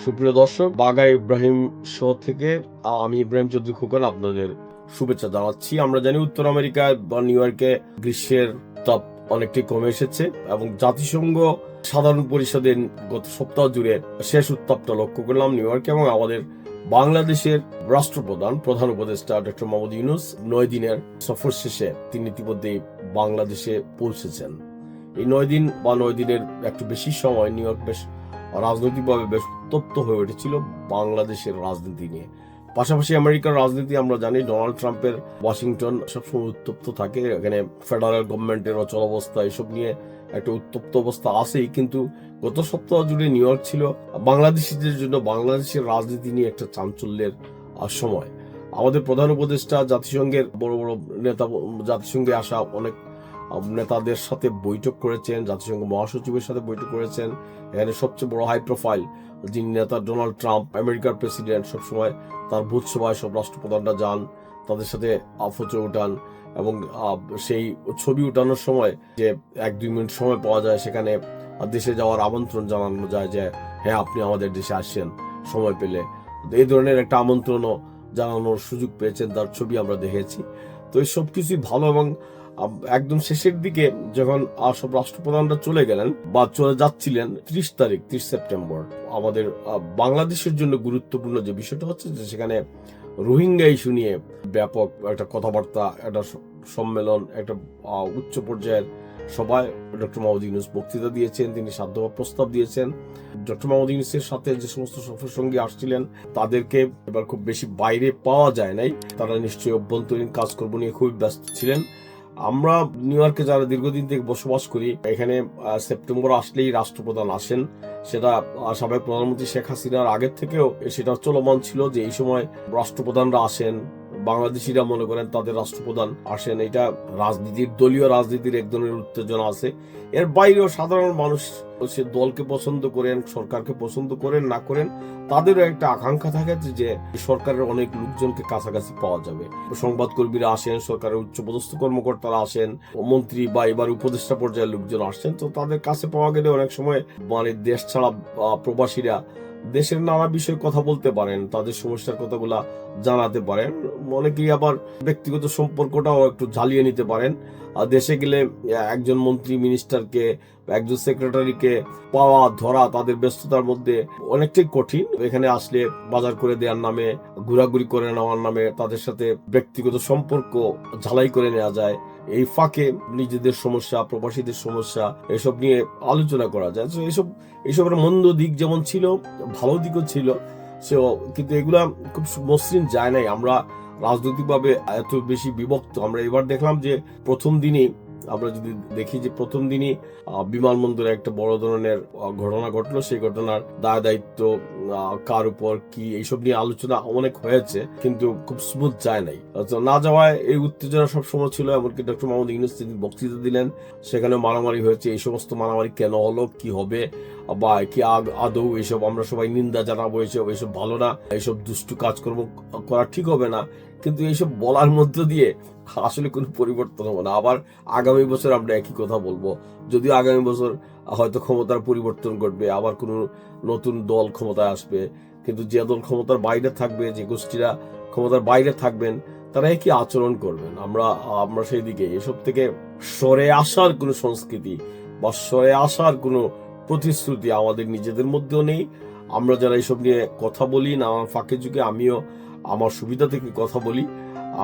সুপ্রিয় দর্শক বাগা ইব্রাহিম শো থেকে আমি ইব্রাহিম চৌধুরী খোকন আপনাদের শুভেচ্ছা জানাচ্ছি। আমরা জানি উত্তর আমেরিকায় বা নিউ ইয়র্কে গ্রীষ্মের তাপ অনেকটাই কমে এসেছে এবং জাতিসংঘ সাধারণ পরিষদের গত সপ্তাহ জুড়ে শেষ উত্তাপটা লক্ষ্য করলাম নিউ ইয়র্কে এবং আমাদের বাংলাদেশের রাষ্ট্রপ্রধান, প্রধান উপদেষ্টা ডক্টর মোহাম্মদ ইউনুস নয় দিনের সফর শেষে তিনি ইতিমধ্যেই বাংলাদেশে পৌঁছেছেন। এই নয় দিন বা নয় দিনের একটু বেশি সময় নিউ ইয়র্ক রাজনৈতিকভাবে বেশ উত্তপ্ত হয়ে উঠেছিল বাংলাদেশের রাজনীতি নিয়ে। পাশাপাশি আমেরিকার রাজনীতি আমরা জানি, ডোনাল্ড ট্রাম্পের ওয়াশিংটন সবসময় উত্তপ্ত থাকে, এখানে ফেডারেল গভর্নমেন্টের অচল অবস্থা এসব নিয়ে একটা উত্তপ্ত অবস্থা আছেই, কিন্তু গত সপ্তাহ জুড়ে নিউ ইয়র্ক ছিল বাংলাদেশিদের জন্য বাংলাদেশের রাজনীতি নিয়ে একটা চাঞ্চল্যের সময়। আমাদের প্রধান উপদেষ্টা জাতিসংঘের বড় বড় নেতা, জাতিসংঘে আসা অনেক নেতাদের সাথে বৈঠক করেছেন, জাতিসংঘ মহাসচিবের সাথে বৈঠক করেছেন। এখানে সবচেয়ে বড় হাই প্রোফাইল যিনি নেতা ডোনাল্ড ট্রাম্প, আমেরিকার প্রেসিডেন্ট, সবসময় তার ভূত সভায় সব রাষ্ট্রপ্রধানরা যান, তাদের সাথে ফটো উঠান এবং সেই ছবি উঠানোর সময় যে এক দুই মিনিট সময় পাওয়া যায়, সেখানে দেশে যাওয়ার আমন্ত্রণ জানানো যায় যে হ্যাঁ আপনি আমাদের দেশে আসছেন, সময় পেলে। এই ধরনের একটা আমন্ত্রণও জানানোর সুযোগ পেয়েছেন, তার ছবি আমরা দেখেছি। তো এই সব কিছুই ভালো এবং একদম শেষের দিকে যখন সব রাষ্ট্রপ্রধানরা চলে গেলেন বা চলে যাচ্ছিলেন ত্রিশ তারিখ, ত্রিশ সেপ্টেম্বর, আমাদের বাংলাদেশের জন্য গুরুত্বপূর্ণ যে বিষয়টা হচ্ছে যে সেখানে রোহিঙ্গা ইস্যু নিয়ে ব্যাপক একটা কথাবার্তা, একটা সম্মেলন, একটা উচ্চ পর্যায়ের সবাই ডক্টর মোহাম্মদ ইউনুস বক্তৃতা দিয়েছেন, তিনি সাধ্যবা প্রস্তাব দিয়েছেন। ডক্টর মোহাম্মদ ইউনুসের সাথে যে সমস্ত সফর সঙ্গী আসছিলেন, তাদেরকে এবার খুব বেশি বাইরে পাওয়া যায় নাই। তারা নিশ্চয়ই অভ্যন্তরীণ কাজকর্ম নিয়ে খুবই ব্যস্ত ছিলেন। আমরা নিউ ইয়র্কে যারা দীর্ঘদিন থেকে বসবাস করি, এখানে সেপ্টেম্বর আসলেই রাষ্ট্রপ্রধান আসেন। সেটা সাবেক প্রধানমন্ত্রী শেখ হাসিনার আগের থেকেও সেটা চলমান ছিল যে এই সময় রাষ্ট্রপ্রধানরা আসেন। বাংলাদেশিরা মনে করেন তাদের রাষ্ট্রপ্রধান আসেন। এটা রাজনীতির, দলীয় রাজনীতির এক ধরনের উত্তেজনা আছে। এর বাইরেও সাধারণ মানুষ সে দলকে পছন্দ করেন, সরকারকে পছন্দ করেন, না করেন, তাদেরও একটা আকাঙ্ক্ষা থাকে যে- সরকারের অনেক লোকজনকে কাছাকাছি পাওয়া যাবে। সংবাদকর্মীরা আসেন, সরকারের উচ্চপদস্থ কর্মকর্তারা আসেন, মন্ত্রী বা এবার উপদেষ্টা পর্যায়ের লোকজন আসছেন। তো তাদের কাছে পাওয়া গেলে অনেক সময় মানে দেশ ছাড়া প্রবাসীরা দেশের নানা বিষয়ে কথা বলতে পারেন, তাদের সমস্যার কথাগুলা জানাতে পারেন। অনেকেই আবার ব্যক্তিগত সম্পর্কটাও একটু ঝালিয়ে নিতে পারেন। আর দেশে গেলে একজন মন্ত্রী, মিনিস্টারকে, একজন সেক্রেটারিকে পাওয়া, ধরা তাদের ব্যস্ততার মধ্যে অনেকটাই কঠিন। এখানে আসলে বাজার করে দেওয়ার নামে, ঘোরাঘুরি করে নেওয়ার নামে তাদের সাথে ব্যক্তিগত সম্পর্ক ঝালাই করে নেওয়া যায়। এই ফাঁকে নিজেদের সমস্যা, প্রবাসীদের সমস্যা, এসব নিয়ে আলোচনা করা যায়। এসব, এসবের মন্দ দিক যেমন ছিল, ভালো দিকও ছিল, সে কিন্তু এগুলা খুব মসৃণ যায় নাই। আমরা রাজনৈতিকভাবে এত বেশি বিভক্ত। আমরা এবার দেখলাম যে প্রথম দিনই আমরা যদি দেখি যে প্রথম দিনই বিমানবন্দরে একটা বড় ধরনের ঘটনা ঘটলো। সেই ঘটনার দায় দায়িত্ব কার উপর কি এইসব নিয়ে আলোচনা অনেক হয়েছে, কিন্তু খুব স্মুথ যায় নাই। তো না যাওয়ায় এই উত্তেজনা সবসময় ছিল, এমনকি ডক্টর মোহাম্মদ ইউনুস তিনি বক্তৃতা দিলেন সেখানে মারামারি হয়েছে। এই সমস্ত মারামারি কেন হলো, কি হবে, বা কি আগ- আদৌ এসব আমরা সবাই নিন্দা জানাব, এসব এসব ভালো না, এসব দুষ্টু কাজকর্ম করা ঠিক হবে না। কিন্তু এইসব বলার মধ্য দিয়ে আসলে কোনো পরিবর্তন হবে না। আবার আগামী বছর আমরা একই কথা বলব। যদিও আগামী বছর হয়তো ক্ষমতার পরিবর্তন ঘটবে, আবার কোনো নতুন দল ক্ষমতায় আসবে। কিন্তু যে দল ক্ষমতার বাইরে থাকবে, যে গোষ্ঠীরা ক্ষমতার বাইরে থাকবেন, তারা একই আচরণ করবেন। আমরা আমরা সেই দিকে, এসব থেকে সরে আসার কোনো সংস্কৃতি বা সরে আসার কোনো প্রতিশ্রুতি আমাদের নিজেদের মধ্যেও নেই। আমরা যারা এইসব নিয়ে কথা বলি না আমার ফাঁকে যুগে আমিও আমার সুবিধা থেকে কথা বলি।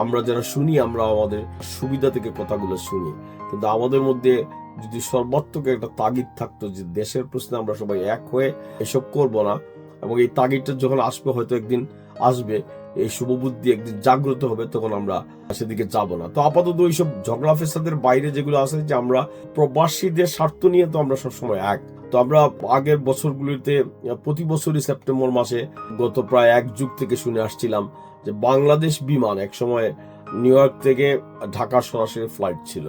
আমরা যারা শুনি, আমরা আমাদের সুবিধা থেকে কথাগুলো শুনি। কিন্তু আমাদের মধ্যে যদি সর্বাত্মক একটা তাগিদ থাকতো যে দেশের প্রশ্নে আমরা সবাই এক হয়ে এসব করব না, এবং এই তাগিদটা যখন আসবে, হয়তো একদিন আসবে, এই শুভবুদ্ধি একদিন জাগ্রত হবে, তখন আমরা সেদিকে যাব না। তো আপাতত ওইসব ঝগড়া ফেসাদের বাইরে যেগুলো আছে, যে আমরা প্রবাসীদের স্বার্থ নিয়ে তো আমরা সবসময় এক। তো আমরা আগের বছরগুলিতে, প্রতি বছরই সেপ্টেম্বর মাসে গত প্রায় এক যুগ থেকে শুনে আসছিলাম যে বাংলাদেশ বিমান, এক সময় নিউ ইয়র্ক থেকে ঢাকা সরাসরি ফ্লাইট ছিল।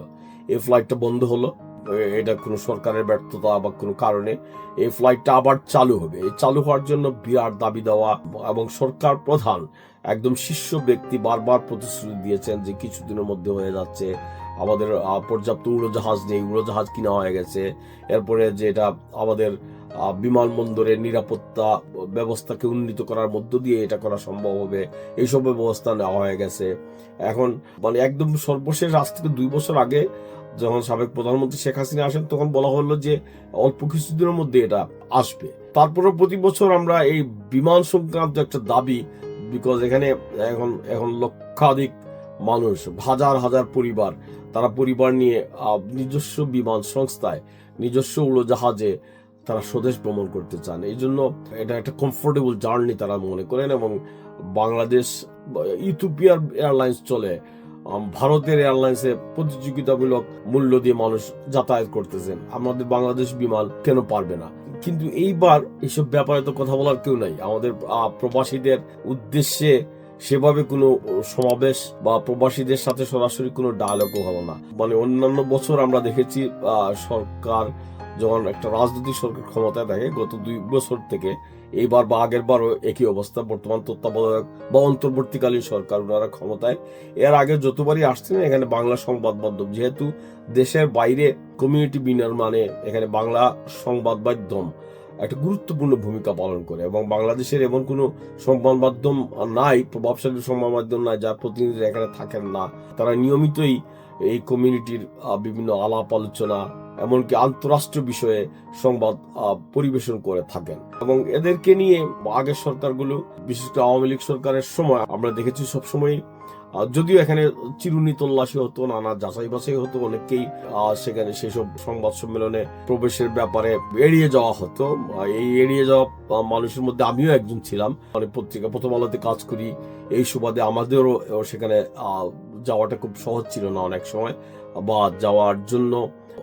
এই ফ্লাইটটা বন্ধ হলো। এটা কোনো সরকারের ব্যর্থতা বা কোনো কারণে এই ফ্লাইটটা আবার চালু হবে। এই চালু হওয়ার জন্য বিরাট দাবি দেওয়া এবং সরকার প্রধান একদম শীর্ষ ব্যক্তি বারবার প্রতিশ্রুতি দিয়েছেন যে কিছুদিনের মধ্যে হয়ে যাচ্ছে। আমাদের পর্যাপ্ত উড়োজাহাজ নেই, উড়োজাহাজ কিনা হয়ে গেছে। এরপরে যে এটা আমাদের বিমানবন্দরের নিরাপত্তা ব্যবস্থাকে উন্নীত করার মধ্য দিয়ে এটা করা সম্ভব হবে। এইসব ব্যবস্থা নেওয়া হয়ে গেছে। এখন মানে একদম সর্বশেষ, আজ থেকে দুই বছর আগে যখন সাবেক প্রধানমন্ত্রী শেখ হাসিনা আসেন, তখন বলা হলো যে অল্প কিছুদিনের মধ্যে এটা আসবে। তারপরে প্রতি বছর আমরা এই বিমান সংক্রান্ত একটা দাবি বিকজ এখানে এখন এখন লক্ষাধিক মানুষ, হাজার হাজার পরিবার, তারা পরিবার নিয়ে নিজস্ব বিমান সংস্থায়, নিজস্ব উড়োজাহাজে তারা স্বদেশ ভ্রমণ করতে চান। এই জন্য এটা একটা কমফোর্টেবল জার্নি তারা মনে করেন এবং বাংলাদেশ বা ইথিওপিয়ার এয়ারলাইন্স চলে ভারতের এয়ারলাইন্সে প্রতিযোগিতামূলক মূল্য দিয়ে মানুষ যাতায়াত করতেছেন। আমাদের বাংলাদেশ বিমান কেন পারবে না? কিন্তু এইবার এসব ব্যাপারে তো কথা বলার কেউ নাই। আমাদের প্রবাসীদের উদ্দেশ্যে সেভাবে কোনো সমাবেশ বা প্রবাসীদের সাথে সরাসরি কোনো ডায়ালগও হলো না। মানে অন্যান্য বছর আমরা দেখেছি সরকার যখন একটা রাজনৈতিক সরকার ক্ষমতায় থাকে, গত দুই বছর থেকে এইবার বা আগের বারও একই অবস্থা। বর্তমান তত্ত্বাবধায়ক বা অন্তর্বর্তীকালীন সরকার ওনারা ক্ষমতায়। এর আগে যতবারই আসছেন, এখানে বাংলা সংবাদ মাধ্যম, যেহেতু দেশের বাইরে কমিউনিটি বিনার মানে এখানে বাংলা সংবাদ মাধ্যম একটা গুরুত্বপূর্ণ ভূমিকা পালন করে এবং বাংলাদেশের এমন কোনো সংবাদ মাধ্যম নাই, প্রভাবশালী সংবাদ মাধ্যম নাই, যার প্রতিনিধিরা এখানে থাকেন না। তারা নিয়মিতই এই কমিউনিটির বিভিন্ন আলাপ আলোচনা এমনকি আন্তরাষ্ট্রীয় বিষয়ে সংবাদ পরিবেশন করে থাকেন। এবং এদেরকে নিয়ে আগের সরকারগুলো, বিশেষ করে আওয়ামী লীগ সরকারের সময় আমরা দেখেছি সবসময় যদিও এখানে চিরুনি তল্লাশি হতো, নানা যাচাই বাছাই হতো, অনেককেই সেখানে সেসব সংবাদ সম্মেলনে প্রবেশের ব্যাপারে এড়িয়ে যাওয়া হতো। এই এড়িয়ে যাওয়া মানুষের মধ্যে আমিও একজন ছিলাম। মানে পত্রিকা প্রথম আলোতে কাজ করি, এই সুবাদে আমাদেরও, সেখানে যাওয়াটা খুব সহজ ছিল না অনেক সময়, বা যাওয়ার জন্য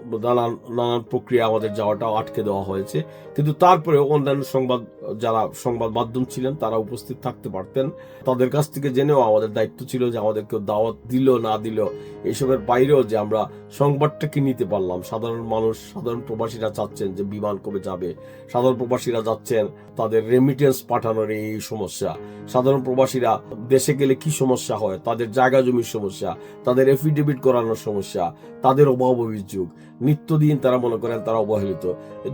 নানান নানান প্রক্রিয়া আমাদের যাওয়াটা আটকে দেওয়া হয়েছে। কিন্তু তারপরে অন্যান্য সংবাদ, যারা সংবাদ মাধ্যম ছিলেন, তারা উপস্থিত থাকতে পারতেন। তাদের কাছ থেকে জেনেও আমাদের দায়িত্ব ছিল যে আমাদেরকে দাওয়াত দিল, না দিল। এইসবের বাইরেও যে আমরা সংবাদটাকে নিতে পারলাম। সাধারণ মানুষ, সাধারণ প্রবাসীরা চাচ্ছেন যে বিমান কবে যাবে। সাধারণ প্রবাসীরা যাচ্ছেন তাদের রেমিটেন্স পাঠানোর এই সমস্যা। সাধারণ প্রবাসীরা দেশে গেলে কি সমস্যা হয়? তাদের জায়গা জমির সমস্যা, তাদের এফিডেভিট করানোর সমস্যা, তাদের অভাব অভিযোগ নিত্যদিন তারা মনে করেন তারা অবহেলিত।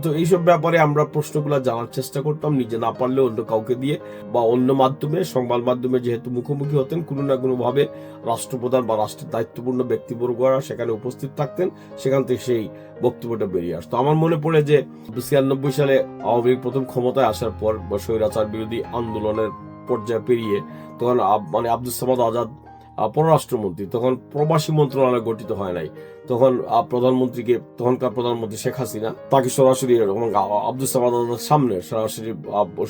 তো এইসব ব্যাপারে আমরা প্রশ্নগুলো জানার চেষ্টা করতাম, নিজে না পারলে অন্য কাউকে দিয়ে বা অন্য মাধ্যমে, সংবাদ মাধ্যমে যেহেতু মুখোমুখি হতেন, কোনো না কোনো ভাবে রাষ্ট্রপ্রধান বা রাষ্ট্রের দায়িত্বপূর্ণ ব্যক্তিবর্গরা সেখানে উপস্থিত থাকতেন, সেখান থেকে সেই বক্তব্যটা বেরিয়ে আসতো। আমার মনে পড়ে যে ছিয়ানব্বই সালে আওয়ামী লীগ প্রথম ক্ষমতায় আসার পর স্বৈরাচার বিরোধী আন্দোলনের পর্যায়ে পেরিয়ে তখন মানে আব্দুল সামাদ আজাদ পররাষ্ট্রমন্ত্রী, তখন প্রবাসী মন্ত্রণালয় গঠিত হয় নাই। তখন প্রধানমন্ত্রীকে, তখনকার প্রধানমন্ত্রী শেখ হাসিনা, তাকে সরাসরি আব্দুল সামাদ সামনে সরাসরি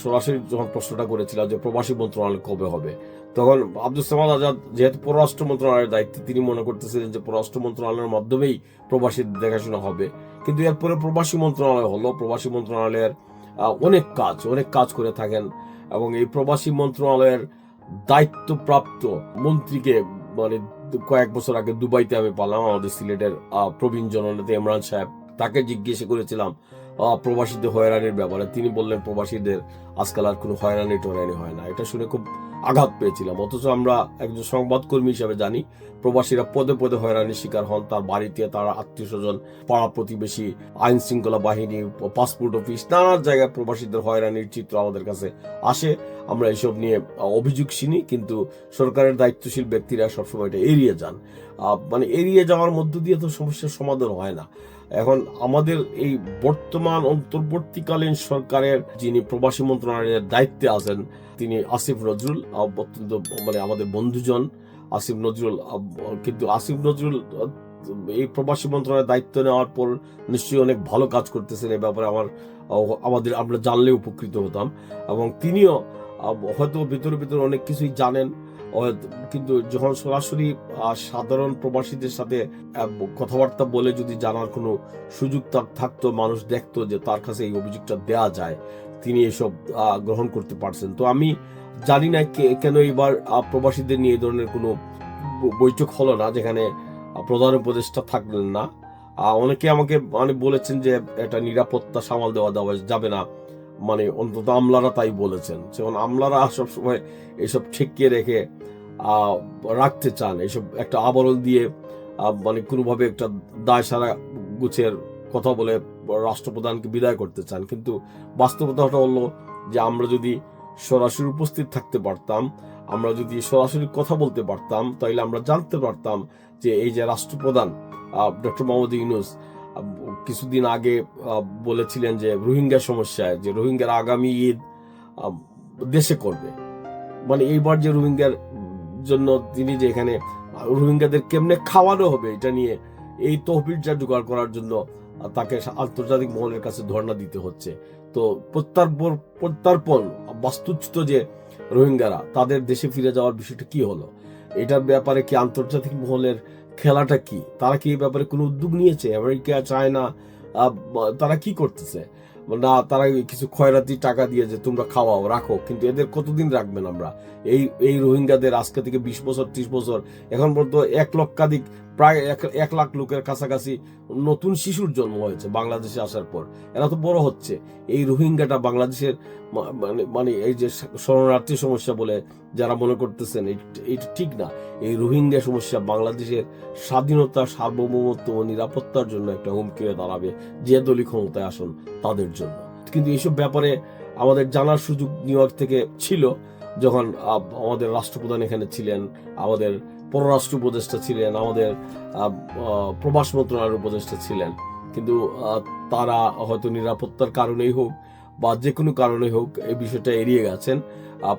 সরাসরি যখন প্রশ্নটা করেছিলাম যে প্রবাসী মন্ত্রণালয় কবে হবে, তখন আব্দুল সামাদ আজাদ যেহেতু পররাষ্ট্র মন্ত্রণালয়ের দায়িত্বে, তিনি মনে করতেছিলেন যে পররাষ্ট্র মন্ত্রণালয়ের মাধ্যমেই প্রবাসীদের দেখাশোনা হবে। কিন্তু এরপরে প্রবাসী মন্ত্রণালয় হলো, প্রবাসী মন্ত্রণালয়ের অনেক কাজ অনেক কাজ করে থাকেন এবং এই প্রবাসী মন্ত্রণালয়ের দায়িত্বপ্রাপ্ত মন্ত্রীকে মানে কয়েক বছর আগে দুবাইতে আমি পালাম, আমাদের সিলেটের প্রবীণ জননেতা ইমরান সাহেব। তাকে জিজ্ঞেস করেছিলাম প্রবাসীদের হয়রানির ব্যাপারে। তিনি বললেন, প্রবাসীদের আজকাল আর কোনো হয়রানি টয়রানি হয় না। এটা শুনে খুব আঘাত পেয়েছিলাম। অথচ আমরা একজন সংবাদকর্মী হিসাবে জানি, প্রবাসীরা পদে পদে হয়রানির শিকার হন। তার বাড়িতে তার আত্মীয় স্বজন পাড়া প্রতিবেশী আইন শৃঙ্খলা বাহিনী, পাসপোর্ট অফিস নানা জায়গায় প্রবাসীদের হয়রানির চিত্র আমাদের কাছে আসে। আমরা এসব নিয়ে অভিযোগ শুনি, কিন্তু সরকারের দায়িত্বশীল ব্যক্তিরা সবসময় এটা এড়িয়ে যান। মানে এড়িয়ে যাওয়ার মধ্য দিয়ে তো সমস্যার সমাধান হয় না। এখন আমাদের এই বর্তমান অন্তর্বর্তীকালীন সরকারের যিনি প্রবাসী মন্ত্রণালয়ের দায়িত্বে আছেন, তিনি আসিফ নজরুল অত্যন্ত মানে আমাদের বন্ধুজন আসিফ নজরুল কিন্তু আসিফ নজরুল এই প্রবাসী মন্ত্রণালয়ের দায়িত্ব নেওয়ার পর নিশ্চয়ই অনেক ভালো কাজ করতেছেন। এই ব্যাপারে আমার আমাদের আমরা জানলে উপকৃত হতাম। এবং তিনিও হয়তো ভিতরে ভিতরে অনেক কিছুই জানেন। কিন্তু যখন সরাসরি সাধারণ প্রবাসীদের সাথে কথাবার্তা বলে যদি জানার কোনো সুযোগ তার থাকতো, মানুষ দেখতো যে তার কাছে এই অভিযোগটা দেয়া যায়, তিনি এসব গ্রহণ করতে পারছেন। তো আমি জানি না কেন এবার প্রবাসীদের নিয়ে এই ধরনের কোনো বৈঠক হলো না, যেখানে প্রধান উপদেষ্টা থাকলেন না। অনেকে আমাকে মানে বলেছেন যে এটা নিরাপত্তা সামাল দেওয়া দেওয়া যাবে না। মানে অন্তত আমলারা তাই বলেছেন। যেমন আমলারা সবসময় এসব ঠেকিয়ে রেখে রাখতে চান। এসব একটা আবরণ দিয়ে মানে কোনোভাবে একটা দায় সারা গুছের কথা বলে রাষ্ট্রপ্রধানকে বিদায় করতে চান। কিন্তু বাস্তবতাটা হলো যে আমরা যদি সরাসরি উপস্থিত থাকতে পারতাম, আমরা যদি সরাসরি কথা বলতে পারতাম তাহলে আমরা জানতে পারতাম যে এই যে রাষ্ট্রপ্রধান ডক্টর মোহাম্মদ ইউনুস কিছুদিন আগে বলেছিলেন যে রোহিঙ্গা সমস্যায়, যে রোহিঙ্গার আগামী ঈদ দেশে করবে। মানে এইবার যে রোহিঙ্গার জন্য তিনি যে এখানে রোহিঙ্গাদের কেমনে খাওয়ানো হবে এটা নিয়ে এই তহবিলটা জোগাড় করার জন্য তাকে আন্তর্জাতিক মহলের কাছে ধর্ণা দিতে হচ্ছে। তো প্রত্যার্পণ প্রত্যার্পণ, বাস্তুচ্যুত যে রোহিঙ্গারা, তাদের দেশে ফিরে যাওয়ার বিষয়টা কি হলো? এটার ব্যাপারে কি আন্তর্জাতিক মহলের খেলাটা কি? তারা কি এই ব্যাপারে কোনো উদ্যোগ নিয়েছে? আমেরিকা, চায়না তারা কি করতেছে? না, তারা কিছু খয়রাতি টাকা দিয়ে যে তোমরা খাওয়াও, রাখো, কিন্তু এদের কতদিন রাখবেন আমরা? এই এই রোহিঙ্গাদের আজকে থেকে বিশ বছর, ত্রিশ বছর, এখন পর্যন্ত এক লক্ষাধিক, প্রায় এক এক লাখ লোকের কাছাকাছি নতুন শিশুর জন্ম হয়েছে বাংলাদেশে আসার পর। এরা তো বড় হচ্ছে। এই রোহিঙ্গাটা বাংলাদেশের মানে মানে এই যে শরণার্থী সমস্যা বলে যারা মনে করতেছেন এটা ঠিক না। এই রোহিঙ্গা সমস্যা বাংলাদেশের স্বাধীনতা, সার্বভৌমত্ব ও নিরাপত্তার জন্য একটা হুমকি হয়ে দাঁড়াবে যে দলই ক্ষমতায় আসুন তাদের জন্য। কিন্তু এইসব ব্যাপারে আমাদের জানার সুযোগ নিউ থেকে ছিল। যখন আমাদের রাষ্ট্রপ্রধান এখানে ছিলেন, আমাদের পররাষ্ট্র উপদেষ্টা ছিলেন, আমাদের প্রবাস মন্ত্রণালয়ের উপদেষ্টা ছিলেন। কিন্তু তারা হয়তো নিরাপত্তার কারণেই হোক বা যে কোনো কারণে হোক এই বিষয়টা এড়িয়ে গেছেন।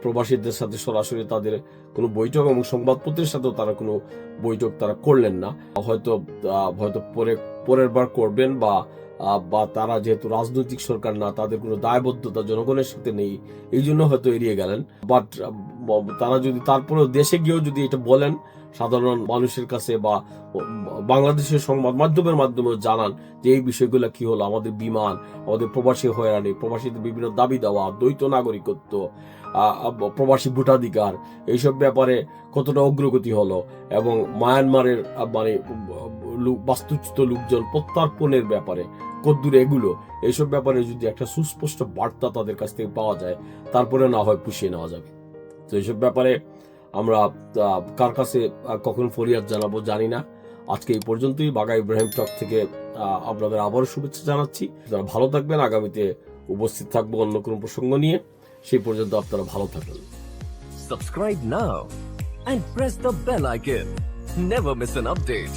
প্রবাসীদের সাথে সরাসরি তাদের কোনো বৈঠক এবং সংবাদপত্রের সাথেও তারা কোনো বৈঠক তারা করলেন না। হয়তো হয়তো পরে, পরের বার করবেন বা বা তারা যেহেতু রাজনৈতিক সরকার না, তাদের কোনো দায়বদ্ধতা জনগণের সাথে নেই, এই জন্য হয়তো এড়িয়ে গেলেন। বাট তারা যদি তারপরেও দেশে গিয়েও যদি এটা বলেন সাধারণ মানুষের কাছে বা বাংলাদেশের সংবাদ মাধ্যমের মাধ্যমে জানান যে এই বিষয়গুলো কি হলো, আমাদের বিমান, আমাদের প্রবাসী হয়রানি, প্রবাসীদের বিভিন্ন দাবি দেওয়া, দ্বৈত নাগরিকত্ব প্রবাসী ভোটাধিকার, এইসব ব্যাপারে কতটা অগ্রগতি হলো এবং মায়ানমারের মানে বাস্তুচ্যুত লোকজন প্রত্যার্পণের ব্যাপারে, কদ্দূর এগুলো, এইসব ব্যাপারে যদি একটা সুস্পষ্ট বার্তা তাদের কাছ থেকে পাওয়া যায়, তারপরে না হয় পুষিয়ে নেওয়া যাবে। তো এইসব ব্যাপারে আমরা কার কাছে কখন ফরিয়াদ জানাব জানি না। আজকে এই পর্যন্তই। বাগা ইব্রাহিম টক থেকে আপনাদের আবারও শুভেচ্ছা জানাচ্ছি। যারা ভালো থাকবেন। আগামীতে উপস্থিত থাকব অন্য কোনো প্রসঙ্গ নিয়ে। সেই পর্যন্ত আপনারা ভালো থাকবেন। Subscribe now and press the bell icon. Never miss an update.